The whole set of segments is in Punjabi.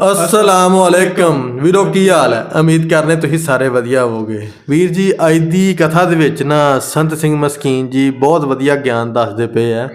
ਅਸਲਾਮ ਵਾਲੇਕਮ ਵੀਰੋ ਕੀ ਹਾਲ ਹੈ? ਉਮੀਦ ਕਰਨੇ ਤੁਸੀਂ ਸਾਰੇ ਵਧੀਆ ਹੋਵੋਗੇ। ਵੀਰ ਜੀ ਅੱਜ ਦੀ ਕਥਾ ਦੇ ਵਿੱਚ ਨਾ ਸੰਤ ਸਿੰਘ ਮਸਕੀਨ ਜੀ ਬਹੁਤ ਵਧੀਆ ਗਿਆਨ ਦੱਸਦੇ ਪਏ ਆ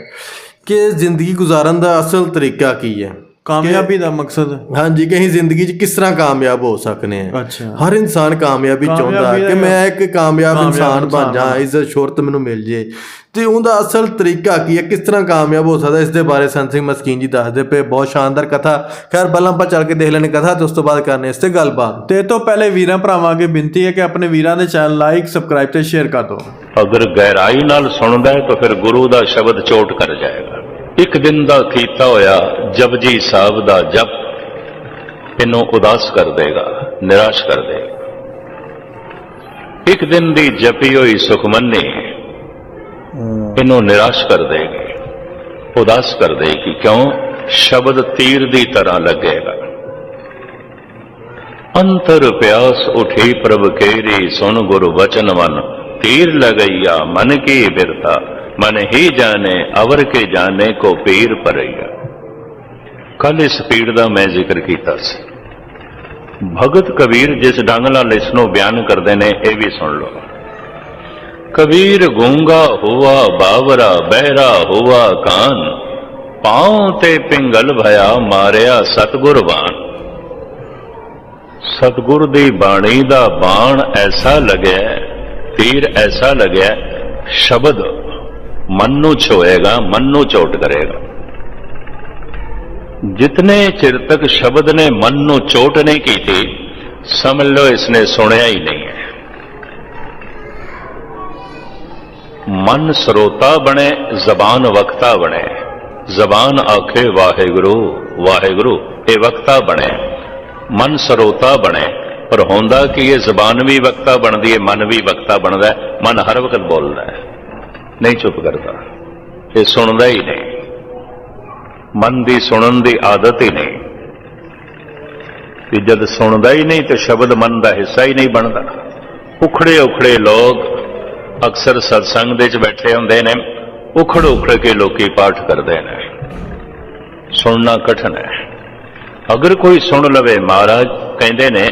ਕਿ ਜ਼ਿੰਦਗੀ ਗੁਜ਼ਾਰਨ ਦਾ ਅਸਲ ਤਰੀਕਾ ਕੀ ਹੈ। ਕਾਮਯਾਬੀ ਦਾ ਮਕਸਦ? ਹਾਂਜੀ ਕਿ ਅਸੀਂ ਜ਼ਿੰਦਗੀ 'ਚ ਕਿਸ ਤਰ੍ਹਾਂ ਕਾਮਯਾਬ ਹੋ ਸਕਨੇ ਆ। ਹਰ ਇਨਸਾਨ ਕਾਮਯਾਬੀ ਚਾਹੁੰਦਾ ਕਿ ਮੈਂ ਇੱਕ ਕਾਮਯਾਬ ਇਨਸਾਨ ਬਣ ਜਾ ਇੱਜ਼ਤ ਸ਼ੋਹਰਤ ਮੈਨੂੰ ਮਿਲ ਜੇ। ਤੇ ਉਹਦਾ ਅਸਲ ਤਰੀਕਾ ਕੀ ਹੈ? ਕਿਸ ਤਰ੍ਹਾਂ ਕਾਮਯਾਬ ਹੋ ਸਕਦਾ ਇਸ ਦੇ ਬਾਰੇ ਸੰਤ ਸਿੰਘ ਮਸਕੀਨ ਜੀ ਦੱਸਦੇ ਪਏ। ਬਹੁਤ ਸ਼ਾਨਦਾਰ ਕਥਾ। ਖੈਰ, ਪਹਿਲਾਂ ਆਪਾਂ ਚੱਲ ਕੇ ਦੇਖ ਲੈਣੇ ਕਥਾ, ਤੇ ਉਸ ਤੋਂ ਬਾਅਦ ਕਰਨੇ ਇਸ ਤੇ ਗੱਲਬਾਤ। ਤੇ ਤੋਂ ਪਹਿਲੇ ਵੀਰਾਂ ਭਰਾਵਾਂ ਅੱਗੇ ਬੇਨਤੀ ਹੈ ਕਿ ਆਪਣੇ ਵੀਰਾਂ ਦੇ ਚੈਨਲ ਲਾਈਕ, ਸਬਸਕ੍ਰਾਈਬ ਤੇ ਸ਼ੇਅਰ ਕਰ ਦਿਓ। ਅਗਰ ਗਹਿਰਾਈ ਨਾਲ ਸੁਣਦਾ ਹੈ, ਤਾਂ ਫਿਰ ਗੁਰੂ ਦਾ ਸ਼ਬਦ ਚੋਟ ਕਰ ਜਾਏਗਾ। ਇੱਕ ਦਿਨ ਦਾ ਕੀਤਾ ਹੋਇਆ ਜਪਜੀ ਸਾਹਿਬ ਦਾ ਜਪ ਇਹਨੂੰ ਉਦਾਸ ਕਰ ਦੇਗਾ, ਨਿਰਾਸ਼ ਕਰ ਦੇਗਾ। ਇੱਕ ਦਿਨ ਦੀ ਜਪੀ ਹੋਈ ਸੁਖਮਨੀ ਇਹਨੂੰ ਨਿਰਾਸ਼ ਕਰ ਦੇਗੀ, ਉਦਾਸ ਕਰ ਦੇਗੀ, ਕਿਉਂ? ਸ਼ਬਦ ਤੀਰ ਦੀ ਤਰ੍ਹਾਂ ਲੱਗੇਗਾ। ਅੰਤਰ ਪਿਆਸ ਉਠੀ ਪ੍ਰਭ ਕੇਰੀ, ਸੁਣ ਗੁਰ ਵਚਨ ਮਨ, ਤੀਰ ਲਗਈਆ, ਮਨ ਕੀ ਬਿਰਤਾ, ਮਨ ਹੀ ਜਾਣੇ, ਅਵਰ ਕੇ ਜਾਣੇ ਕੋ ਪੀਰ ਪਰਈਆ। ਕੱਲ ਇਸ ਪੀੜ ਦਾ ਮੈਂ ਜ਼ਿਕਰ ਕੀਤਾ ਸੀ। ਭਗਤ ਕਬੀਰ ਜਿਸ ਢੰਗ ਨਾਲ ਇਸ ਨੂੰ ਬਿਆਨ ਕਰਦੇ ਨੇ, ਇਹ ਵੀ ਸੁਣ ਲਓ। ਕਬੀਰ ਗੂੰਗਾ ਹੋਆ, ਬਾਵਰਾ ਬਹਿਰਾ ਹੋਆ ਕਾਨ। ਪਾਉ ਤੇ ਪਿੰਗਲ ਭਇਆ ਮਾਰਿਆ ਸਤਗੁਰ ਬਾਣ ਸਤਗੁਰ ਦੀ ਬਾਣੀ ਦਾ ਬਾਣ ਐਸਾ ਲੱਗਿਆ, ਤੀਰ ਐਸਾ ਲੱਗਿਆ, ਸ਼ਬਦ ਮਨ ਨੂੰ ਛੋਏਗਾ, ਮਨ ਨੂੰ ਚੋਟ ਕਰੇਗਾ। ਜਿਤਨੇ ਚਿਰ ਤੱਕ ਸ਼ਬਦ ਨੇ ਮਨ ਨੂੰ ਚੋਟ ਨਹੀਂ ਕੀਤੀ, ਸਮਝ ਲਓ ਇਸਨੇ ਸੁਣਿਆ ਹੀ ਨਹੀਂ। ਹੈ ਮਨ ਸਰੋਤਾ ਬਣੇ, ਜ਼ਬਾਨ ਵਕਤਾ ਬਣੇ। ਜ਼ਬਾਨ ਆਖੇ, ਵਾਹਿਗੁਰੂ ਵਾਹਿਗੁਰੂ, ਇਹ ਵਕਤਾ ਬਣੇ। ਮਨ ਸਰੋਤਾ ਬਣੇ। ਪਰ ਹੁੰਦਾ ਕਿ ਇਹ ਜ਼ਬਾਨ ਵੀ ਵਕਤਾ ਬਣਦੀ ਹੈ, ਮਨ ਵੀ ਵਕਤਾ ਬਣਦਾ ਹੈ। ਮਨ ਹਰ ਵਕਤ ਬੋਲਦਾ ਹੈ। ਨਹੀਂ ਚੁੱਪ ਕਰਦਾ। ਇਹ ਸੁਣਦਾ ਹੀ ਨਹੀਂ। ਮਨ ਦੀ ਸੁਣਨ ਦੀ ਆਦਤ ਹੀ ਨਹੀਂ। ਕਿ ਜਦ ਸੁਣਦਾ ਹੀ ਨਹੀਂ ਤੇ ਸ਼ਬਦ ਮਨ ਦਾ ਹਿੱਸਾ ਹੀ ਨਹੀਂ ਬਣਦਾ। ਉਖੜੇ ਉਖੜੇ ਲੋਕ ਅਕਸਰ ਸਤਸੰਗ ਦੇ ਵਿੱਚ ਬੈਠੇ ਹੁੰਦੇ ਨੇ, ਉਖੜ ਉਖੜ ਕੇ ਲੋਕੀ ਪਾਠ ਕਰਦੇ ਨੇ। ਸੁਣਨਾ ਕਠਨ ਹੈ। ਅਗਰ ਕੋਈ ਸੁਣ ਲਵੇ ਮਹਾਰਾਜ, ਕਹਿੰਦੇ ਨੇ,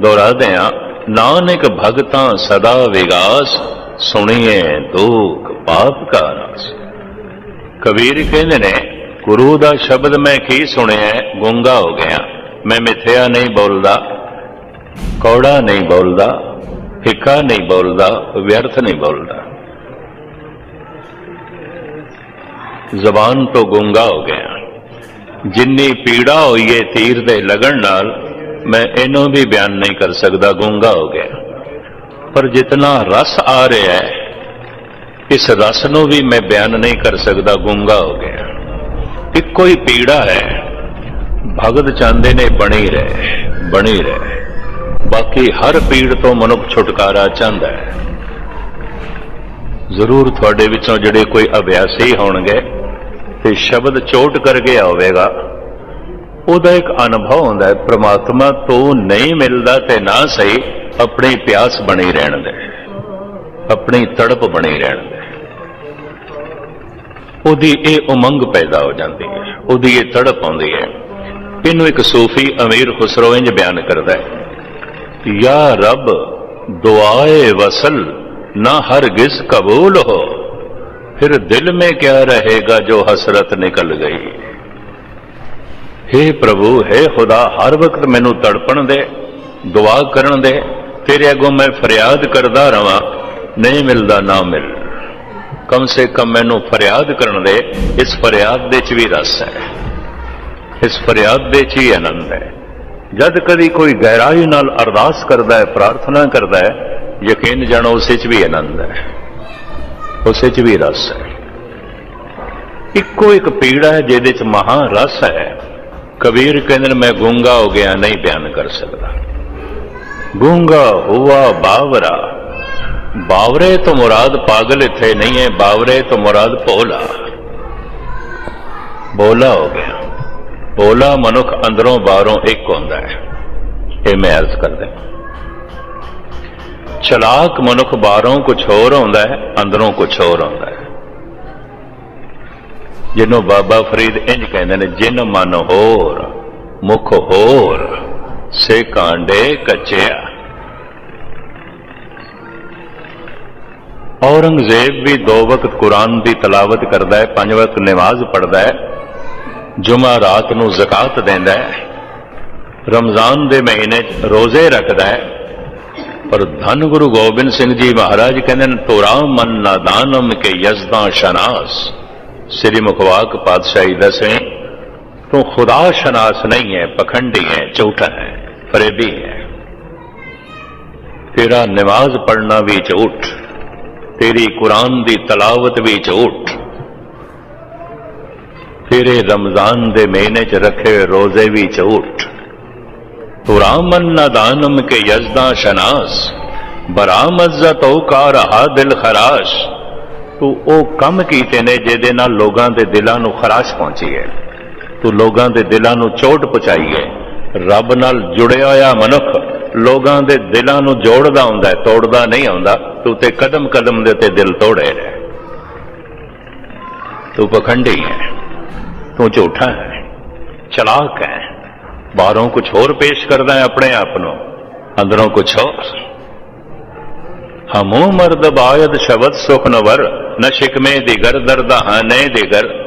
ਦੁਹਰਾਦੇ ਆ ਨਾਨਕ ਭਗਤਾਂ ਸਦਾ ਵਿਗਾਸ, ਸੁਣੀਏ ਦੁਖ ਪਾਪ ਕਾ ਨਾਸ। ਕਬੀਰ ਕਹਿੰਦੇ ਨੇ, ਗੁਰੂ ਦਾ ਸ਼ਬਦ ਮੈਂ ਕੀ ਸੁਣਿਆ, ਗੁੰਗਾ ਹੋ ਗਿਆ। ਮੈਂ ਮਿੱਥਿਆ ਨਹੀਂ ਬੋਲਦਾ, ਕੌੜਾ ਨਹੀਂ ਬੋਲਦਾ ਫਿੱਕਾ ਨਹੀਂ ਬੋਲਦਾ, ਵਿਅਰਥ ਨਹੀਂ ਬੋਲਦਾ। ਜ਼ਬਾਨ ਤੋਂ ਗੁੰਗਾ ਹੋ ਗਿਆ। ਜਿੰਨੀ ਪੀੜਾ ਹੋਈ ਹੈ ਤੀਰ ਦੇ ਲਗਣ ਨਾਲ, ਮੈਂ ਇਹਨੂੰ ਵੀ ਬਿਆਨ ਨਹੀਂ ਕਰ ਸਕਦਾ, ਗੁੰਗਾ ਹੋ ਗਿਆ। ਪਰ ਜਿਤਨਾ ਰਸ ਆ ਰਿਹਾ ਹੈ, ਇਸ ਰਸ ਨੂੰ ਵੀ ਮੈਂ ਬਿਆਨ ਨਹੀਂ ਕਰ ਸਕਦਾ, ਗੁੰਗਾ ਹੋ ਗਿਆ। ਇੱਕੋ ਹੀ ਪੀੜਾ ਹੈ, ਭਗਤ ਚਾਹੁੰਦੇ ਨੇ ਬਣੀ ਰਹੇ ਬਣੀ ਰਹੇ। ਕਿ ਹਰ ਪੀੜ ਤੋਂ ਮਨੁੱਖ ਛੁਟਕਾਰਾ ਚਾਹੁੰਦਾ ਹੈ। ਜ਼ਰੂਰ ਤੁਹਾਡੇ ਵਿੱਚੋਂ ਜਿਹੜੇ ਕੋਈ ਅਭਿਆਸੀ ਹੋਣਗੇ ਤੇ ਸ਼ਬਦ ਚੋਟ ਕਰ ਗਿਆ ਹੋਵੇਗਾ ਉਹਦਾ ਇੱਕ ਅਨੁਭਵ ਹੁੰਦਾ ਹੈ, ਪ੍ਰਮਾਤਮਾ ਤੋਂ ਨਹੀਂ ਮਿਲਦਾ ਤੇ ਨਾ ਸਹੀ, ਆਪਣੀ ਪਿਆਸ ਬਣੀ ਰਹਿਣ ਦੇ, ਆਪਣੀ ਤੜਪ ਬਣੀ ਰਹਿਣ ਦੇ। ਉਹਦੀ ਇਹ ਉਮੰਗ ਪੈਦਾ ਹੋ ਜਾਂਦੀ ਹੈ, ਉਹਦੀ ਇਹ ਤੜਪ ਆਉਂਦੀ ਹੈ। ਇਹਨੂੰ ਇੱਕ ਸੂਫੀ ਅਮੀਰ ਖੁਸਰੋ ਇੰਜ ਬਿਆਨ ਕਰਦਾ ਹੈ या रब दुआए वसल ना हरगिज कबूल हो फिर दिल में क्या रहेगा जो हसरत निकल गई हे प्रभु हे खुदा हर वक्त मैनू तड़पण दे दुआ ਕਰਨ ਦੇ ਤੇਰੇ ਅੱਗੋਂ ਮੈਂ ਫਰਿਆਦ ਕਰਦਾ ਰਵਾਂ ਨਹੀਂ ਮਿਲਦਾ ਨਾ ਮਿਲ ਕਮ ਸੇ ਕਮ ਮੈਨੂੰ ਫਰਿਆਦ ਕਰਨ ਦੇ ਇਸ ਫਰਿਆਦ ਦੇ ਚ ਵੀ ਰਸ ਹੈ ਇਸ ਫਰਿਆਦ ਦੇ ਚ ਹੀ ਆਨੰਦ ਹੈ ਜਦ ਕਦੀ ਕੋਈ ਗਹਿਰਾਈ ਨਾਲ ਅਰਦਾਸ ਕਰਦਾ ਹੈ, ਪ੍ਰਾਰਥਨਾ ਕਰਦਾ ਹੈ, ਯਕੀਨ ਜਾਣੋ ਉਸੇ 'ਚ ਵੀ ਆਨੰਦ ਹੈ। ਉਸੇ 'ਚ ਵੀ ਰਸ ਹੈ। ਇੱਕੋ ਇੱਕ ਪੀੜਾ ਹੈ ਜਿਹਦੇ 'ਚ ਮਹਾ ਰਸ ਹੈ। ਕਬੀਰ ਕਹਿੰਦੇ ਨੇ, ਮੈਂ ਗੂੰਗਾ ਹੋ ਗਿਆ, ਨਹੀਂ ਬਿਆਨ ਕਰ ਸਕਦਾ। ਗੂੰਗਾ ਹੁਆ ਬਾਵਰਾ। ਬਾਵਰੇ ਤੋਂ ਮੁਰਾਦ ਪਾਗਲ ਇੱਥੇ ਨਹੀਂ ਹੈ, ਬਾਵਰੇ ਤੋਂ ਮੁਰਾਦ ਭੋਲਾ। ਬੋਲਾ ਹੋ ਗਿਆ। ਬੋਲਾ ਮਨੁੱਖ ਅੰਦਰੋਂ ਬਾਹਰੋਂ ਇੱਕ ਹੁੰਦਾ ਹੈ। ਇਹ ਮੈਂ ਅਰਜ਼ ਕਰਦਾ ਚਲਾਕ ਮਨੁੱਖ ਬਾਹਰੋਂ ਕੁਝ ਹੋਰ ਹੁੰਦਾ ਹੈ, ਅੰਦਰੋਂ ਕੁਝ ਹੋਰ ਹੁੰਦਾ ਹੈ। ਜਿਹਨੂੰ ਬਾਬਾ ਫਰੀਦ ਇੰਜ ਕਹਿੰਦੇ ਨੇ, ਜਿਨ ਮਨ ਹੋਰ, ਮੁਖ ਹੋਰ, ਸੇ ਕਾਂਡੇ ਕੱਚਿਆ। ਔਰੰਗਜ਼ੇਬ ਵੀ ਦੋ ਵਕਤ ਕੁਰਾਨ ਦੀ ਤਲਾਵਤ ਕਰਦਾ ਹੈ, ਪੰਜ ਵਕਤ ਨਮਾਜ਼ ਪੜ੍ਹਦਾ ਹੈ। ਜੁਮਾ ਰਾਤ ਨੂੰ ਜ਼ਕਾਤ ਦਿੰਦਾ ਹੈ। ਰਮਜ਼ਾਨ ਦੇ ਮਹੀਨੇ 'ਚ ਰੋਜ਼ੇ ਰੱਖਦਾ ਹੈ। ਪਰ ਧੰਨ ਗੁਰੂ ਗੋਬਿੰਦ ਸਿੰਘ ਜੀ ਮਹਾਰਾਜ ਕਹਿੰਦੇ ਨੇ, ਤੋਰਾ ਮਨ ਨਾਦਾਨਮ ਕੇ ਯਜ਼ਦਾ ਸ਼ਨਾਸ। ਸ੍ਰੀ ਮੁਖਵਾਕ ਪਾਤਸ਼ਾਹੀ ਦਸਵੇਂ, ਤੂੰ ਖੁਦਾ ਸ਼ਨਾਸ ਨਹੀਂ ਹੈ, ਪਖੰਡੀ ਹੈ, ਝੂਠਾ ਹੈ, ਫਰੇਬੀ ਹੈ। ਤੇਰਾ ਨਮਾਜ਼ ਪੜ੍ਹਨਾ ਵੀ ਝੂਠ, ਤੇਰੀ ਕੁਰਾਨ ਦੀ ਤਲਾਵਤ ਵੀ ਝੂਠ ਤੇਰੇ ਰਮਜ਼ਾਨ ਦੇ ਮਹੀਨੇ 'ਚ ਰੱਖੇ ਰੋਜ਼ੇ ਵੀ ਝੂਠ ਤੁਰਾਮਨ ਨਦਾਨਮ ਕੇ ਯਜ਼ਦਾ ਸ਼ਨਾਸ, ਬਰਾਮਜ਼ਤ ਹੋ ਕਾ ਰਹਾ ਦਿਲ ਖਰਾਸ਼। ਤੂੰ ਉਹ ਕੰਮ ਕੀਤੇ ਨੇ ਜਿਹਦੇ ਨਾਲ ਲੋਕਾਂ ਦੇ ਦਿਲਾਂ ਨੂੰ ਖਰਾਸ਼ ਪਹੁੰਚੀ ਹੈ ਤੂੰ ਲੋਕਾਂ ਦੇ ਦਿਲਾਂ ਨੂੰ ਚੋਟ ਪਹੁੰਚਾਈ ਹੈ ਰੱਬ ਨਾਲ ਜੁੜਿਆ ਹੋਇਆ ਮਨੁੱਖ, ਲੋਕਾਂ ਦੇ ਦਿਲਾਂ ਨੂੰ ਜੋੜਦਾ ਹੁੰਦਾ ਹੈ ਤੋੜਦਾ ਨਹੀਂ ਆਉਂਦਾ। ਤੂੰ ਤੇ ਕਦਮ ਕਦਮ ਦੇ ਉੱਤੇ ਦਿਲ ਤੋੜੇ ਨੇ। ਤੂੰ ਪਖੰਡੀ ਹੈ ਤੂੰ ਝੂਠਾ ਹੈ, ਚਲਾਕ ਹੈ। ਬਾਹਰੋਂ ਕੁਝ ਹੋਰ ਪੇਸ਼ ਕਰਦਾ ਹੈ ਆਪਣੇ ਆਪ ਨੂੰ, ਅੰਦਰੋਂ ਕੁਝ ਹੋਰ। ਹਮੋ ਮਰਦ ਬਾਇਦ ਸ਼ਬਦ ਸੁਖ ਨਵਰ ਨ ਸ਼ਿਕਮੇ ਦਿਗਰ ਦਰਦਾ ਹਾਨੇ ਦਿਗਰ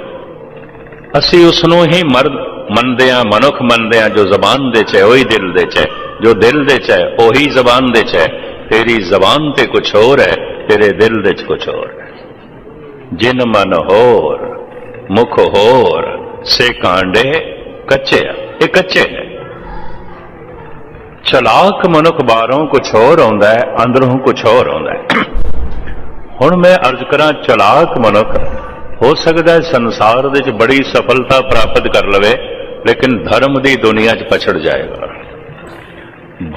ਅਸੀਂ ਉਸ ਨੂੰ ਹੀ ਮਰਦ ਮੰਨਦੇ ਆ ਮਨੁੱਖ ਮੰਨਦੇ ਆ ਜੋ ਜ਼ਬਾਨ ਦੇ ਚ ਉਹੀ ਦਿਲ ਦੇ ਚ ਹੈ। ਜੋ ਦਿਲ ਦੇ ਚ ਹੈ, ਉਹੀ ਜ਼ਬਾਨ ਦੇ ਚ ਹੈ। ਤੇਰੀ ਜ਼ਬਾਨ ਤੇ ਕੁਝ ਹੋਰ ਹੈ, ਤੇਰੇ ਦਿਲ ਦੇ ਚ ਕੁਝ ਹੋਰ ਹੈ। ਜਿਨ ਮਨ ਹੋਰ, ਮੁਖ ਹੋਰ ਸੇ ਕਾਂਡੇ ਕੱਚੇ ਆ, ਇਹ ਕੱਚੇ ਨੇ। ਚਲਾਕ ਮਨੁੱਖ ਬਾਹਰੋਂ ਕੁਝ ਹੋਰ ਆਉਂਦਾ ਹੈ, ਅੰਦਰੋਂ ਕੁਝ ਹੋਰ ਆਉਂਦਾ ਹੈ। ਹੁਣ ਮੈਂ ਅਰਜ਼ ਕਰਾਂ ਚਲਾਕ ਮਨੁੱਖ, ਹੋ ਸਕਦਾ ਹੈ ਸੰਸਾਰ ਦੇ ਵਿੱਚ ਬੜੀ ਸਫਲਤਾ ਪ੍ਰਾਪਤ ਕਰ ਲਵੇ, ਲੇਕਿਨ ਧਰਮ ਦੀ ਦੁਨੀਆ 'ਚ ਪਛੜ ਜਾਏਗਾ।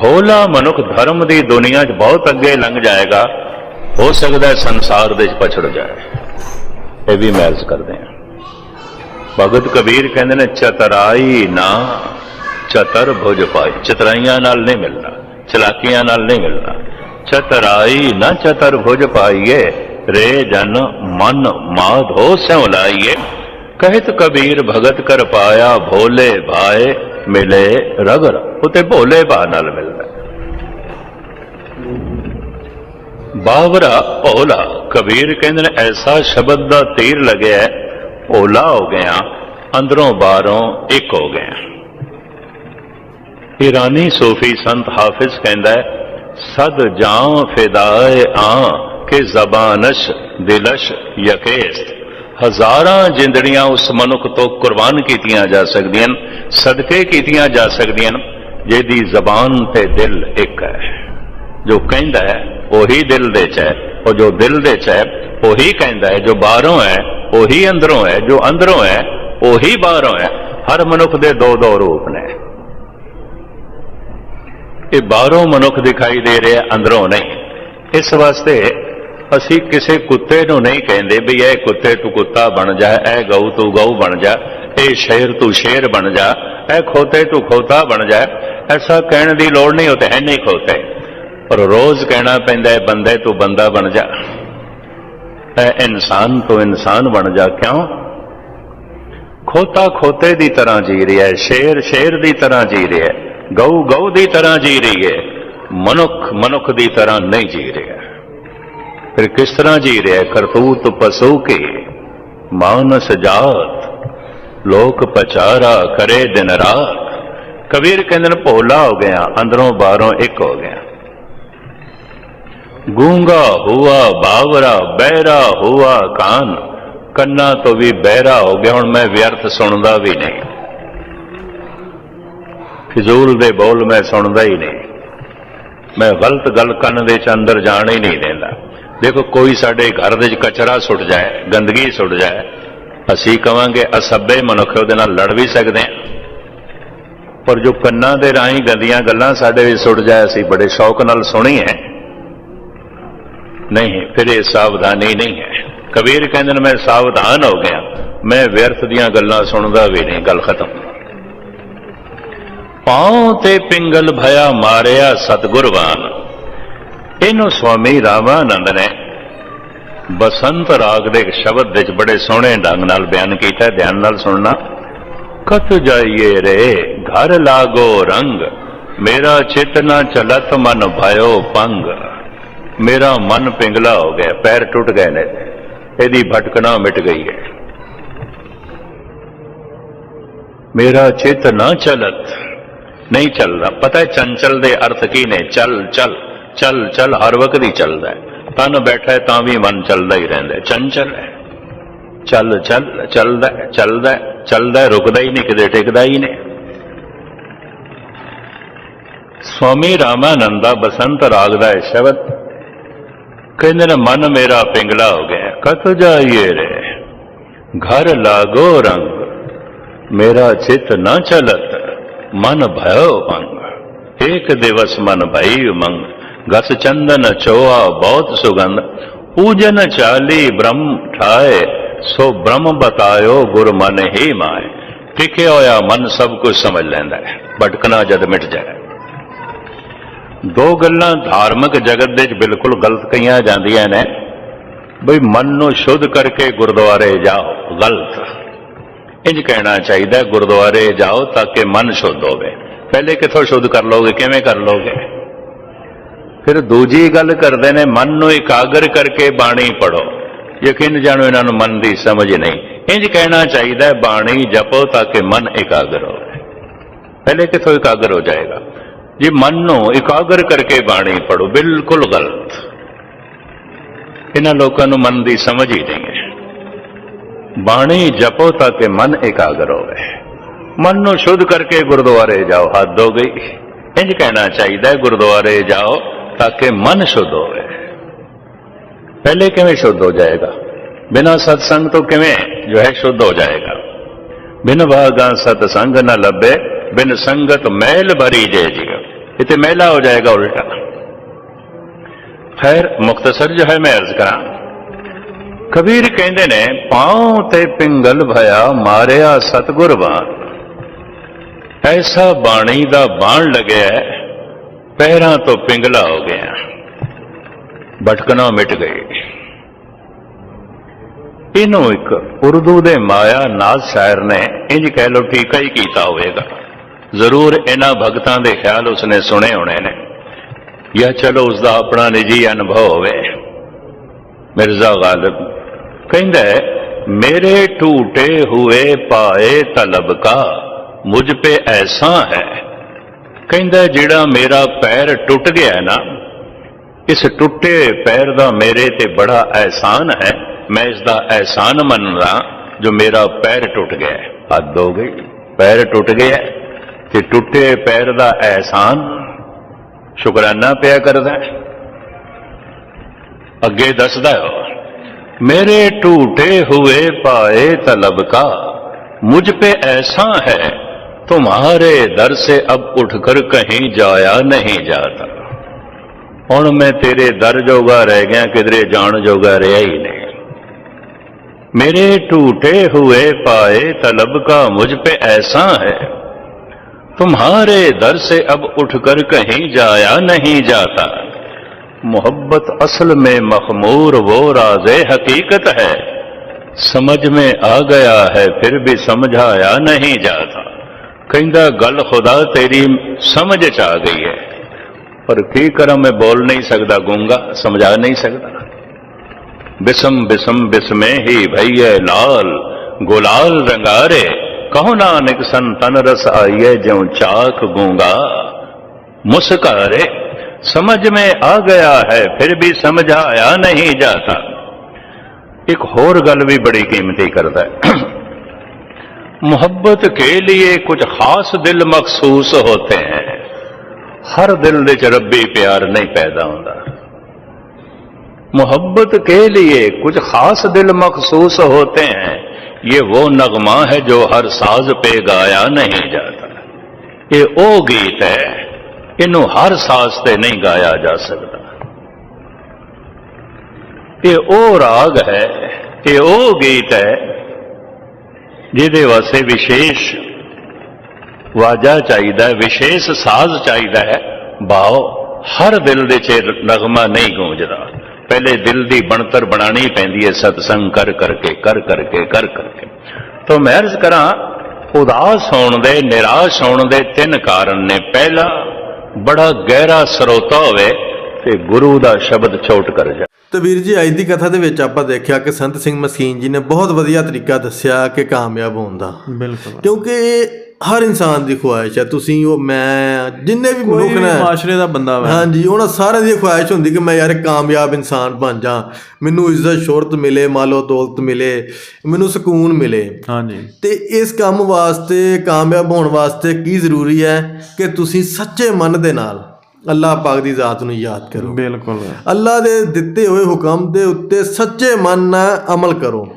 ਭੋਲਾ ਮਨੁੱਖ ਧਰਮ ਦੀ ਦੁਨੀਆ 'ਚ ਬਹੁਤ ਅੱਗੇ ਲੰਘ ਜਾਏਗਾ, ਹੋ ਸਕਦਾ ਹੈ ਸੰਸਾਰ ਦੇ 'ਚ ਪਛੜ ਜਾਏ। ਇਹ ਵੀ ਮੈਂ ਅਰਜ਼ ਕਰਦੇ ਹਾਂ। ਭਗਤ ਕਬੀਰ ਕਹਿੰਦੇ ਨੇ, ਚਤਰਾਈ ਨਾ, ਚਤਰ ਭੁਜ ਪਾਈ ਚਤਰਾਈਆਂ ਨਾਲ ਨਹੀਂ ਮਿਲਣਾ, ਚਲਾਕੀਆਂ ਨਾਲ ਨਹੀਂ ਮਿਲਣਾ। ਚਤਰਾਈ ਨਾ, ਚਤਰ ਭੁਜ ਪਾਈਏ ਰੇ ਜਨ ਮਨ ਮਾਧੋ ਸਿਉ ਲਾਈਏ। ਕਹਿਤ ਕਬੀਰ ਭਗਤ ਕਰ ਪਾਇਆ, ਭੋਲੇ ਭਾਏ ਮਿਲੇ ਰਗਰ ਉਤੇ ਭੋਲੇ ਭਾ ਨਾਲ ਮਿਲਦਾ। ਬਾਵਰਾ ਭੋਲਾ ਕਬੀਰ ਕਹਿੰਦੇ ਨੇ, ਐਸਾ ਸ਼ਬਦ ਦਾ ਤੀਰ ਲੱਗਿਆ ਹੈ, ਭੋਲਾ ਹੋ ਗਿਆ ਅੰਦਰੋਂ ਬਾਹਰੋਂ ਇੱਕ ਹੋ ਗਿਆ। ਈਰਾਨੀ ਸੂਫੀ ਸੰਤ ਹਾਫਿਜ਼ ਕਹਿੰਦਾ ਸਦ ਜਾਂ ਫਿਦਾਏ ਆ ਕਿ ਜ਼ਬਾਨਸ਼ ਦਿਲਸ਼ ਯਕੇਸ ਹਜ਼ਾਰਾਂ ਜਿੰਦੜੀਆਂ ਉਸ ਮਨੁੱਖ ਤੋਂ ਕੁਰਬਾਨ ਕੀਤੀਆਂ ਜਾ ਸਕਦੀਆਂ ਹਨ, ਸਦਕੇ ਕੀਤੀਆਂ ਜਾ ਸਕਦੀਆਂ ਹਨ, ਜਿਹਦੀ ਜ਼ਬਾਨ ਤੇ ਦਿਲ ਇੱਕ ਹੈ। ਜੋ ਕਹਿੰਦਾ ਹੈ ਉਹੀ ਦਿਲ ਦੇ ਚ ਹੈ ਉਹ ਜੋ ਦਿਲ ਦੇ ਚ ਹੈ ਉਹੀ ਕਹਿੰਦਾ ਹੈ ਜੋ ਬਾਹਰੋਂ ਹੈ ਉਹੀ ਅੰਦਰੋਂ ਹੈ, ਜੋ ਅੰਦਰੋਂ ਹੈ, ਉਹੀ ਬਾਹਰੋਂ ਹੈ। ਹਰ ਮਨੁੱਖ ਦੇ ਦੋ ਦੋ ਰੂਪ ਨੇ। ਇਹ ਬਾਹਰੋਂ ਮਨੁੱਖ ਦਿਖਾਈ ਦੇ ਰਿਹਾ, ਅੰਦਰੋਂ ਨਹੀਂ। ਇਸ ਵਾਸਤੇ ਅਸੀਂ ਕਿਸੇ ਕੁੱਤੇ ਨੂੰ ਨਹੀਂ ਕਹਿੰਦੇ ਵੀ ਇਹ ਕੁੱਤੇ ਤੂੰ ਕੁੱਤਾ ਬਣ ਜਾ, ਇਹ ਗਊ ਤੂੰ ਗਊ ਬਣ ਜਾ, ਇਹ ਸ਼ੇਰ ਤੂੰ ਸ਼ੇਰ ਬਣ ਜਾ, ਇਹ ਖੋਤੇ ਤੂੰ ਖੋਤਾ ਬਣ ਜਾ। ਐਸਾ ਕਹਿਣ ਦੀ ਲੋੜ ਨਹੀਂ, ਉਹ ਤੇ ਹੈ ਨਹੀਂ ਖੋਤੇ। ਪਰ ਰੋਜ਼ ਕਹਿਣਾ ਪੈਂਦਾ ਹੈ, ਬੰਦੇ ਤੂੰ ਬੰਦਾ ਬਣ ਜਾ। ਇਨਸਾਨ ਤੋਂ ਇਨਸਾਨ ਬਣ ਜਾ ਕਿਉਂ? ਖੋਤਾ ਖੋਤੇ ਦੀ ਤਰ੍ਹਾਂ ਜੀ ਰਿਹਾ ਹੈ, ਸ਼ੇਰ ਸ਼ੇਰ ਦੀ ਤਰ੍ਹਾਂ ਜੀ ਰਿਹਾ ਹੈ, ਗਊ ਗਊ ਦੀ ਤਰ੍ਹਾਂ ਜੀ ਰਹੀ ਹੈ, ਮਨੁੱਖ ਮਨੁੱਖ ਦੀ ਤਰ੍ਹਾਂ ਨਹੀਂ ਜੀ ਰਿਹਾ ਫਿਰ ਕਿਸ ਤਰ੍ਹਾਂ ਜੀ ਰਿਹਾ ਹੈ? ਕਰਤੂਤ ਪਸੂ ਕੇ? ਮਾਨਸ ਜਾਤ, ਲੋਕ ਪਚਾਰਾ ਕਰੇ ਦਿਨ ਰਾਤ। ਕਬੀਰ ਕਹਿੰਦੇ ਨੇ ਭੋਲਾ ਹੋ ਗਿਆ, ਅੰਦਰੋਂ ਬਾਹਰੋਂ ਇੱਕ ਹੋ ਗਿਆ। ਗੂੰਗਾ ਹੁਆ, ਬਾਵਰਾ ਬਹਿਰਾ ਹੁਆ ਕਾਨ। ਕੰਨਾਂ ਤੋਂ ਵੀ ਬਹਿਰਾ ਹੋ ਗਿਆ, ਹੁਣ ਮੈਂ ਵਿਅਰਥ ਸੁਣਦਾ ਵੀ ਨਹੀਂ। ਫਿਜ਼ੂਲ ਦੇ ਬੋਲ ਮੈਂ ਸੁਣਦਾ ਹੀ ਨਹੀਂ। ਮੈਂ ਗਲਤ ਗੱਲ ਕੰਨ ਦੇ ਚ ਅੰਦਰ ਜਾਣ ਹੀ ਨਹੀਂ ਦਿੰਦਾ। ਦੇਖੋ, ਕੋਈ ਸਾਡੇ ਘਰ ਦੇ ਚ ਕਚਰਾ ਸੁੱਟ ਜਾਏ, ਗੰਦਗੀ ਸੁੱਟ ਜਾਏ, ਅਸੀਂ ਕਵਾਂਗੇ ਅਸੱਬੇ ਮਨੁੱਖ, ਉਹਦੇ ਨਾਲ ਲੜ ਵੀ ਸਕਦੇ ਹਾਂ। ਪਰ ਜੋ ਕੰਨਾਂ ਦੇ ਰਾਹੀਂ ਗੰਦੀਆਂ ਗੱਲਾਂ ਸਾਡੇ ਵਿੱਚ ਸੁੱਟ ਜਾਏ, ਅਸੀਂ ਬੜੇ ਸ਼ੌਕ ਨਾਲ ਸੁਣੀ ਹੈ। ਨਹੀਂ ਫਿਰ ਇਹ ਸਾਵਧਾਨੀ ਨਹੀਂ ਹੈ। ਕਬੀਰ ਕਹਿੰਦੇ ਨੇ, ਮੈਂ ਸਾਵਧਾਨ ਹੋ ਗਿਆ। ਮੈਂ ਵਿਅਰਥ ਦੀਆਂ ਗੱਲਾਂ ਸੁਣਦਾ ਵੀ ਨਹੀਂ। ਗੱਲ ਖਤਮ। ਪਾਉ ਤੇ ਪਿੰਗਲ ਭਇਆ ਮਾਰਿਆ ਸਤਗੁਰਵਾਨ ਇਹਨੂੰ ਸਵਾਮੀ ਰਾਮਾਨੰਦ ਨੇ ਬਸੰਤ ਰਾਗ ਦੇ ਸ਼ਬਦ ਵਿੱਚ ਬੜੇ ਸੋਹਣੇ ਢੰਗ ਨਾਲ ਬਿਆਨ ਕੀਤਾ। ਧਿਆਨ ਨਾਲ ਸੁਣਨਾ। ਕਤ ਜਾਈਏ ਰੇ, ਘਰ ਲਾਗੋ ਰੰਗ। ਮੇਰਾ ਚਿਤ ਨਾ ਚਲਤ ਮਨ ਭਇਓ ਪੰਗ। ਮੇਰਾ ਮਨ ਪਿੰਗਲਾ ਹੋ ਗਿਆ, ਪੈਰ ਟੁੱਟ ਗਏ ਨੇ, ਇਹਦੀ ਭਟਕਣਾ ਮਿਟ ਗਈ ਹੈ। ਮੇਰਾ ਚਿਤ ਨਾ ਚਲਤ, ਨਹੀਂ ਚੱਲਦਾ ਪਤਾ ਹੈ ਚੰਚਲ ਦੇ ਅਰਥ ਕੀ ਨੇ? ਚੱਲ ਚੱਲ ਚੱਲ ਚੱਲ, ਹਰ ਵਕਤ ਹੀ ਚੱਲਦਾ ਤਨ ਬੈਠਾ ਹੈ ਤਾਂ ਵੀ ਮਨ ਚੱਲਦਾ ਹੀ ਰਹਿੰਦਾ ਚੰਚਲ ਹੈ। ਚੱਲ ਚੱਲ, ਚੱਲਦਾ ਚੱਲਦਾ ਚੱਲਦਾ ਰੁਕਦਾ ਹੀ ਨਹੀਂ, ਕਿਤੇ ਟਿਕਦਾ ਹੀ ਨਹੀਂ। ਸਵਾਮੀ ਰਾਮਾਨੰਦਾ ਬਸੰਤ ਰਾਗ ਦਾ ਸ਼ਬਦ ਕਹਿੰਦੇ ਨੇ, ਮਨ ਮੇਰਾ ਪਿੰਗਲਾ ਹੋ ਗਿਆ ਕਤ ਜਾਈਏ ਰੇ। ਘਰ ਲਾਗੋ ਰੰਗ, ਮੇਰਾ ਚਿਤ ਨਾ ਚਲਤ ਮਨ ਭਇਓ ਭੰਗ। ਏਕ ਦਿਵਸ ਮਨ ਭਈ ਉਮੰਗ, ਗਸ ਚੰਦਨ ਚੋਆ ਬਹੁਤ ਸੁਗੰਧ। ਪੂਜਨ ਚਾਲੀ ਬ੍ਰਹਮ ਠਾਏ, ਸੋ ਬ੍ਰਹਮ ਬਤਾਇਓ ਗੁਰ ਮਨ ਹੀ ਮਾਏ। ਟਿਕਿਆ ਹੋਇਆ ਮਨ ਸਭ ਕੁਝ ਸਮਝ ਲੈਂਦਾ ਹੈ, ਭਟਕਣਾ ਜਦ ਮਿਟ ਜਾਏ। ਦੋ ਗੱਲਾਂ ਧਾਰਮਿਕ ਜਗਤ ਦੇ ਵਿੱਚ ਬਿਲਕੁਲ ਗਲਤ ਕਹੀਆਂ ਜਾਂਦੀਆਂ ਨੇ। ਬਈ ਮਨ ਨੂੰ ਸ਼ੁੱਧ ਕਰਕੇ ਗੁਰਦੁਆਰੇ ਜਾਓ, ਗਲਤ। ਇੰਜ ਕਹਿਣਾ ਚਾਹੀਦਾ, ਗੁਰਦੁਆਰੇ ਜਾਓ ਤਾਂ ਕਿ ਮਨ ਸ਼ੁੱਧ ਹੋਵੇ। ਪਹਿਲੇ ਕਿੱਥੋਂ ਸ਼ੁੱਧ ਕਰ ਲੋਗੇ ਕਿਵੇਂ ਕਰ ਲੋਗੇ ਫਿਰ ਦੂਜੀ ਗੱਲ ਕਰਦੇ ਨੇ, ਮਨ ਨੂੰ ਇਕਾਗਰ ਕਰਕੇ ਬਾਣੀ ਪੜੋ ਯਕੀਨ ਜਾਣੋ, ਇਹਨਾਂ ਨੂੰ ਮਨ ਦੀ ਸਮਝ ਨਹੀਂ। ਇੰਜ ਕਹਿਣਾ ਚਾਹੀਦਾ, ਬਾਣੀ ਜਪੋ ਤਾਂ ਕਿ ਮਨ ਇਕਾਗਰ ਹੋਵੇ। ਪਹਿਲੇ ਕਿੱਥੋਂ ਇਕਾਗਰ ਹੋ ਜਾਏਗਾ? ਜੇ ਮਨ ਨੂੰ ਇਕਾਗਰ ਕਰਕੇ ਬਾਣੀ ਪੜੋ ਬਿਲਕੁਲ ਗਲਤ। ਇਹਨਾਂ ਲੋਕਾਂ ਨੂੰ ਮਨ ਦੀ ਸਮਝ ਹੀ ਨਹੀਂ ਹੈ। ਬਾਣੀ ਜਪੋ ਤਾਂ ਕਿ ਮਨ ਇਕਾਗਰ ਹੋਵੇ। ਮਨ ਨੂੰ ਸ਼ੁੱਧ ਕਰਕੇ ਗੁਰਦੁਆਰੇ ਜਾਓ, ਹੱਦ ਹੋ ਗਈ। ਇੰਜ ਕਹਿਣਾ ਚਾਹੀਦਾ ਗੁਰਦੁਆਰੇ ਜਾਓ ਤਾਂ ਕਿ ਮਨ ਸ਼ੁੱਧ ਹੋਵੇ। ਪਹਿਲੇ ਕਿਵੇਂ ਸ਼ੁੱਧ ਹੋ ਜਾਏਗਾ? ਬਿਨਾ ਸਤਸੰਗ ਤੋਂ ਕਿਵੇਂ ਜੋ ਹੈ ਸ਼ੁੱਧ ਹੋ ਜਾਏਗਾ? ਬਿਨ ਭਾਗਾ ਸਤਸੰਗ ਨਾ ਲੱਭੇ, ਬਿਨ ਸੰਗਤ ਮਹਿਲ ਭਰੀ ਜੇ ਜੀਓ। ਇਤੇ ਮੈਲਾ ਹੋ ਜਾਏਗਾ ਉਲਟਾ ਖੈਰ ਮੁਖਤਸਰ ਜੋ ਹੈ ਮੈਂ ਅਰਜ਼ ਕਰਾਂ ਕਬੀਰ ਕਹਿੰਦੇ ਨੇ ਪਾਉ ਤੇ ਪਿੰਗਲ ਭਇਆ ਮਾਰਿਆ ਸਤਗੁਰ ਬਾਣ ਐਸਾ ਬਾਣੀ ਦਾ ਬਾਣ ਲੱਗਿਆ ਹੈ, ਪੈਰਾਂ ਤੋਂ ਪਿੰਗਲਾ ਹੋ ਗਿਆ ਭਟਕਣਾ ਮਿਟ ਗਈ ਇਹਨੂੰ ਇੱਕ ਉਰਦੂ ਦੇ ਮਾਇਆ ਨਾਜ਼ ਸ਼ਾਇਰ ਨੇ ਇੰਜ ਕਹਿ ਲੋ ਠੀਕਾ ਹੀ ਕੀਤਾ ਹੋਵੇਗਾ ਜ਼ਰੂਰ ਇਹਨਾਂ ਭਗਤਾਂ ਦੇ ਖਿਆਲ ਉਸਨੇ ਸੁਣੇ ਹੋਣੇ ਨੇ। ਜਾਂ ਚਲੋ ਉਸ ਦਾ ਆਪਣਾ ਨਿੱਜੀ ਅਨੁਭਵ ਹੋਵੇ। ਮਿਰਜ਼ਾ ਗਾਲਿਬ ਕਹਿੰਦਾ ਹੈ, ਮੇਰੇ ਟੂਟੇ ਹੋਏ ਪਾਏ ਤਲਬ ਕਾ ਮੁਝ ਪੇ ਐਸਾ ਹੈ। ਕਹਿੰਦਾ ਜਿਹੜਾ ਮੇਰਾ ਪੈਰ ਟੁੱਟ ਗਿਆ ਨਾ ਇਸ ਟੁੱਟੇ ਪੈਰ ਦਾ ਮੇਰੇ ਤੇ ਬੜਾ ਅਹਿਸਾਨ ਹੈ। ਮੈਂ ਇਸ ਦਾ ਅਹਿਸਾਨ ਮੰਨਦਾ ਜੋ ਮੇਰਾ ਪੈਰ ਟੁੱਟ ਗਿਆ ਹੈ। ਹੱਦ ਹੋ ਗਈ। ਪੈਰ ਟੁੱਟ ਗਿਆ ਤੇ ਟੁੱਟੇ ਪੈਰ ਦਾ ਅਹਿਸਾਨ ਸ਼ੁਕਰਾਨਾ ਪਿਆ ਕਰਦਾ ਹੈ। ਅੱਗੇ ਦੱਸਦਾ ਹੈ मेरे टूटे हुए पाए तलब का मुझ पे ऐसा है तुम्हारे दर से अब उठकर कहीं जाया नहीं जाता ਹੁਣ ਮੈਂ ਤੇਰੇ ਦਰ ਜੋਗਾ ਰਹਿ ਗਿਆ ਕਿਧਰੇ ਜਾਣ ਜੋਗਾ ਰਿਹਾ ਹੀ ਨਹੀਂ मेरे टूटे हुए पाए तलब का मुझ पे ऐसा है तुम्हारे दर से अब उठकर कहीं जाया नहीं जाता। मोहब्बत असल में मखमूर वो राजे हकीकत है। समझ में आ गया है, फिर भी समझाया नहीं जाता। कहता गल खुदा तेरी समझ चाह गई है। पर की करा मैं बोल नहीं सकता गूँगा समझा नहीं सकता बिसम बिसम बिसमें ही भैया लाल, गुलाल रंगारे। ਕਹੋ ਨਾਨਕ ਸੰਤਨ ਰਸ ਆਈਏ ਜਿਉ ਚਾਕ ਗੂੰਗਾ ਮੁਸਕਾਰੇ समझ में आ गया है फिर भी समझाया नहीं जाता एक और गल भी बड़ी कीमती करता है मोहब्बत के लिए कुछ खास दिल मखसूस होते हैं हर दिल दे च रब्बी प्यार नहीं पैदा होता मोहब्बत के लिए कुछ खास दिल मखसूस होते हैं ये वो नगमा है जो हर साज पे गाया नहीं जाता ये ओ गीत है ਇਹਨੂੰ ਹਰ ਸਾਜ਼ ਤੇ ਨਹੀਂ ਗਾਇਆ ਜਾ ਸਕਦਾ ਇਹ ਉਹ ਰਾਗ ਹੈ ਇਹ ਉਹ ਗੀਤ ਹੈ ਜਿਹਦੇ ਵਾਸਤੇ ਵਿਸ਼ੇਸ਼ ਵਾਜਾ ਚਾਹੀਦਾ ਹੈ ਵਿਸ਼ੇਸ਼ ਸਾਜ਼ ਚਾਹੀਦਾ ਹੈ ਬਾਓ ਹਰ ਦਿਲ ਦੇ ਚ ਨਗਮਾ ਨਹੀਂ ਗੂੰਜਦਾ ਪਹਿਲੇ ਦਿਲ ਦੀ ਬਣਤਰ ਬਣਾਣੀ ਪੈਂਦੀ ਹੈ ਸਤਸੰਗ ਕਰ ਕਰਕੇ ਕਰ ਕਰਕੇ ਕਰ ਕਰਕੇ। ਤੋਂ ਮੈਂ ਅਰਜ਼ ਕਰਾਂ ਉਦਾਸ ਹੋਣ ਦੇ ਨਿਰਾਸ਼ ਹੋਣ ਦੇ ਤਿੰਨ ਕਾਰਨ ਨੇ। ਪਹਿਲਾ ਬੜਾ ਗਹਿਰਾ ਸਰੋਤਾ ਹੋਵੇ ਤੇ ਗੁਰੂ ਦਾ ਸ਼ਬਦ ਛੋਟ ਕਰ ਜਾ ਤੇ ਵੀਰ ਜੀ ਅੱਜ ਦੀ ਕਥਾ ਦੇ ਵਿੱਚ ਆਪਾਂ ਦੇਖਿਆ ਕਿ ਸੰਤ ਸਿੰਘ ਮਸਕੀਨ ਜੀ ਨੇ ਬਹੁਤ ਵਧੀਆ ਤਰੀਕਾ ਦੱਸਿਆ ਕਿ ਕਾਮਯਾਬ ਹੋਣ ਦਾ। ਬਿਲਕੁਲ। ਕਿਉਂਕਿ ਇਹ ਹਰ ਇਨਸਾਨ ਦੀ ਖੁਆਇਸ਼ ਹੈ ਤੁਸੀਂ ਉਹ ਮੈਂ ਜਿੰਨੇ ਵੀ ਮਨੁੱਖ ਵੀ ਨੇ ਮਾਸ਼ਰੇ ਦਾ ਬੰਦਾ ਵਾ। ਹਾਂਜੀ ਉਹਨਾਂ ਸਾਰਿਆਂ ਦੀ ਖੁਆਇਸ਼ ਹੁੰਦੀ ਕਿ ਮੈਂ ਯਾਰ ਕਾਮਯਾਬ ਇਨਸਾਨ ਬਣ ਜਾ। ਮੈਨੂੰ ਇੱਜ਼ਤ ਸ਼ੋਹਰਤ ਮਿਲੇ ਮਾਲੋ ਦੌਲਤ ਮਿਲੇ ਮੈਨੂੰ ਸਕੂਨ ਮਿਲੇ। ਹਾਂਜੀ। ਤੇ ਇਸ ਕੰਮ ਵਾਸਤੇ ਕਾਮਯਾਬ ਹੋਣ ਵਾਸਤੇ ਕੀ ਜ਼ਰੂਰੀ ਹੈ ਕਿ ਤੁਸੀਂ ਸੱਚੇ ਮਨ ਦੇ ਨਾਲ ਅੱਲਾਹ ਪਾਕ ਦੀ ਜ਼ਾਤ ਨੂੰ ਯਾਦ ਕਰੋ। ਬਿਲਕੁਲ। ਅੱਲਾ ਦੇ ਦਿੱਤੇ ਹੋਏ ਹੁਕਮ ਦੇ ਉੱਤੇ ਸੱਚੇ ਮਨ ਨਾਲ ਅਮਲ ਕਰੋ।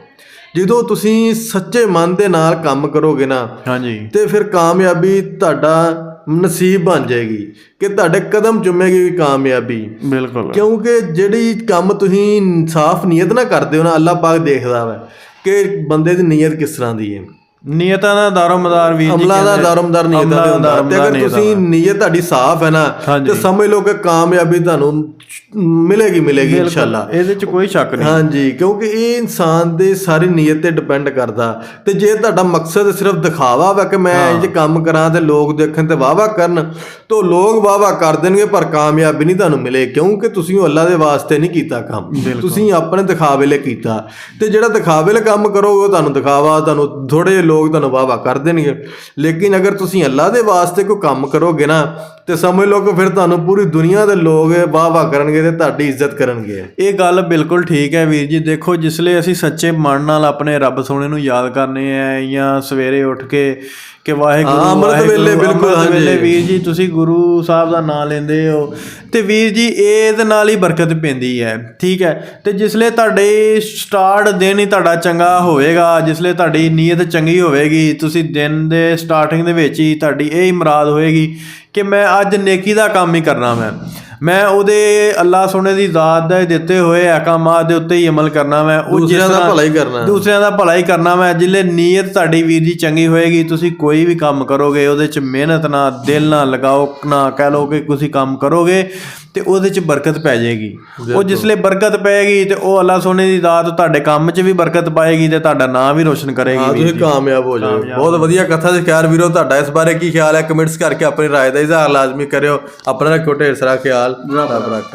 ਜਦੋਂ ਤੁਸੀਂ ਸੱਚੇ ਮਨ ਦੇ ਨਾਲ ਕੰਮ ਕਰੋਗੇ ਨਾ ਹਾਂਜੀ। ਤੇ ਫਿਰ ਕਾਮਯਾਬੀ ਤੁਹਾਡਾ ਨਸੀਬ ਬਣ ਜਾਏਗੀ ਕਿ ਤੁਹਾਡੇ ਕਦਮ ਚੁੰਮੇਗੀ ਕਾਮਯਾਬੀ। ਬਿਲਕੁਲ। ਕਿਉਂਕਿ ਜਿਹੜੀ ਕੰਮ ਤੁਸੀਂ ਸਾਫ਼ ਨੀਅਤ ਨਾਲ ਕਰਦੇ ਹੋ ਨਾ ਅੱਲਾਹ ਪਾਕ ਦੇਖਦਾ ਵਾ ਕਿ ਬੰਦੇ ਦੀ ਨੀਅਤ ਕਿਸ ਤਰ੍ਹਾਂ ਦੀ ਹੈ। ਨੀਅਤਾਂ ਦਾ ਦਾਰੋ ਮਦਾਰ ਵੀਰ ਜੀ ਅਮਲਾ ਦਾ ਦਾਰਮਦਾਰ ਨੀਅਤ ਦਾ ਹੁੰਦਾ ਤੇ ਦਾਰੋਮਦਾਰ ਅਗਰ ਤੁਸੀਂ ਨੀਅਤ ਤੁਹਾਡੀ ਸਾਫ਼ ਹੈ ਨਾ। ਤੇ ਸਮਝ ਲਓ ਕਿ ਕਾਮਯਾਬੀ ਤੁਹਾਨੂੰ ਮਿਲੇਗੀ ਮਿਲੇਗੀ ਇਨਸ਼ਾਅੱਲਾ। ਇਹਦੇ ਚ ਕੋਈ ਸ਼ੱਕ ਨਹੀਂ। ਹਾਂਜੀ ਕਿਉਂਕਿ ਇਹ ਇਨਸਾਨ ਦੇ ਸਾਰੀ ਨੀਅਤ ਤੇ ਡਿਪੈਂਡ ਕਰਦਾ। ਤੇ ਜੇ ਤੁਹਾਡਾ ਮਕਸਦ ਸਿਰਫ ਦਿਖਾਵਾ ਵਾ ਕਿ ਮੈਂ ਇਹ ਕੰਮ ਕਰਾਂ ਤੇ ਲੋਕ ਦੇਖਣ ਤੇ ਵਾਵਾ ਕਰਨ ਤਾਂ ਲੋਕ ਵਾਵਾ ਕਰ ਦੇਣਗੇ ਪਰ ਕਾਮਯਾਬੀ ਨਹੀਂ ਤੁਹਾਨੂੰ ਮਿਲੇ ਕਿਉਂਕਿ ਤੁਸੀਂ ਉਹ ਅੱਲਾ ਦੇ ਵਾਸਤੇ ਨਹੀਂ ਕੀਤਾ ਕੰਮ। ਤੁਸੀਂ ਆਪਣੇ ਦਿਖਾਵੇ ਲਈ ਕੀਤਾ। ਤੇ ਜਿਹੜਾ ਦਿਖਾਵੇ ਲਈ ਕੰਮ ਕਰੋਗੇ ਤੁਹਾਨੂੰ ਦਿਖਾਵਾ ਤੁਹਾਨੂੰ ਥੋੜੇ ਜਿਹੇ ਲੋਕ ਤੁਹਾਨੂੰ ਵਾਵਾ ਕਰ ਦੇਣਗੇ। ਲੇਕਿਨ ਅਗਰ ਤੁਸੀਂ ਅੱਲਾ ਦੇ ਵਾਸਤੇ ਕੋਈ ਕੰਮ ਕਰੋਗੇ ਨਾ ਤੇ ਸਮਝ ਲਓ ਕਿ ਫਿਰ ਤੁਹਾਨੂੰ ਪੂਰੀ ਦੁਨੀਆ ਦੇ ਲੋਕ ਵਾਵਾ ਕਰਨਗੇ ਤੇ ਤੁਹਾਡੀ ਇੱਜ਼ਤ ਕਰਨਗੇ। ਇਹ ਗੱਲ ਬਿਲਕੁਲ ਠੀਕ ਹੈ ਵੀਰ ਜੀ। ਦੇਖੋ ਜਿਸਲੇ ਅਸੀਂ ਸੱਚੇ ਮਨ ਨਾਲ ਆਪਣੇ ਰੱਬ ਸੋਹਣੇ ਨੂੰ ਯਾਦ ਕਰਨੇ ਆ ਜਾਂ ਸਵੇਰੇ ਉੱਠ ਕੇ ਕਿ ਵਾਹਿਗੁਰੂ ਹਾਂ, ਅੰਮ੍ਰਿਤ ਵੇਲੇ ਬਿਲਕੁਲ, ਹਾਂਜੀ। ਵੀਰ ਜੀ ਤੁਸੀਂ ਗੁਰੂ ਸਾਹਿਬ ਦਾ ਨਾਮ ਲੈਂਦੇ ਹੋ। ਤੇ ਵੀਰ ਜੀ ਇਹਦੇ ਨਾਲ ਹੀ ਬਰਕਤ ਪੈਂਦੀ ਹੈ ਠੀਕ ਹੈ। ਤੇ ਜਿਸਲੇ ਤੁਹਾਡੇ ਸਟਾਰਟ ਦਿਨ ਹੀ ਤੁਹਾਡਾ ਚੰਗਾ ਹੋਵੇਗਾ ਜਿਸਲੇ ਤੁਹਾਡੀ ਨੀਅਤ ਚੰਗੀ ਹੋਵੇਗੀ ਤੁਸੀਂ ਦਿਨ ਦੇ ਸਟਾਰਟਿੰਗ ਦੇ ਵਿੱਚ ਹੀ ਤੁਹਾਡੀ ਇਹ ਹੀ ਮੁਰਾਦ ਹੋਏਗੀ ਕਿ ਮੈਂ ਅੱਜ ਨੇਕੀ ਦਾ ਕੰਮ ਹੀ ਕਰਨਾ ਮੈਂ। ਮੈਂ ਉਹਦੇ ਅੱਲਾ ਸੋਹਣੇ ਦੀ ਜ਼ਾਤ ਦੇ ਦਿੱਤੇ ਹੋਏ ਅਹਿਕਾਮਾਤ ਦੇ ਉੱਤੇ ਹੀ ਅਮਲ ਕਰਨਾ ਮੈਂ ਉਹ ਜਿਸ ਦੂਸਰਿਆਂ ਦਾ ਭਲਾ ਹੀ ਕਰਨਾ। ਦੂਸਰਿਆਂ ਦਾ ਭਲਾ ਹੀ ਕਰਨਾ ਮੈਂ ਜਿਲੇ ਨੀਅਤ ਤੁਹਾਡੀ ਵੀਰ ਜੀ ਚੰਗੀ ਹੋਏਗੀ ਤੁਸੀਂ ਕੋਈ ਵੀ ਕੰਮ ਕਰੋਗੇ ਉਹਦੇ 'ਚ ਮਿਹਨਤ ਨਾ ਦਿਲ ਨਾ ਲਗਾਓ ਨਾ ਕਹਿ ਲਓ ਕਿ ਤੁਸੀਂ ਕੰਮ ਕਰੋਗੇ ਤੇ ਉਹਦੇ 'ਚ ਬਰਕਤ ਪੈ ਜਾਏਗੀ ਉਹ ਜਿਸਲੇ ਬਰਕਤ ਪਏਗੀ ਤੇ ਉਹ ਅੱਲਾ ਸੋਹਣੇ ਦੀ ਜ਼ਾਤ ਤੁਹਾਡੇ ਕੰਮ 'ਚ ਵੀ ਬਰਕਤ ਪਾਏਗੀ ਤੇ ਤੁਹਾਡਾ ਨਾਮ ਵੀ ਰੋਸ਼ਨ ਕਰੇਗੀ ਹਾਂ ਵੀਰ ਤੁਸੀਂ ਕਾਮਯਾਬ ਹੋ ਜਾਓ ਬਹੁਤ ਵਧੀਆ ਕਥਾ ਦੇ ਖਿਆਲ ਵੀਰੋ ਤੁਹਾਡਾ ਇਸ ਬਾਰੇ ਕੀ ਖਿਆਲ ਹੈ ਕਮੈਂਟਸ ਕਰਕੇ ਆਪਣੀ رائے ਦਾ ਇਜ਼ਹਾਰ ਲਾਜ਼ਮੀ ਕਰਿਓ ਆਪਣਾ ਰੱਖੋ ਢੇਰ ਸਾਰਾ ਖਿਆਲ ਰੱਬ ਰੱਖ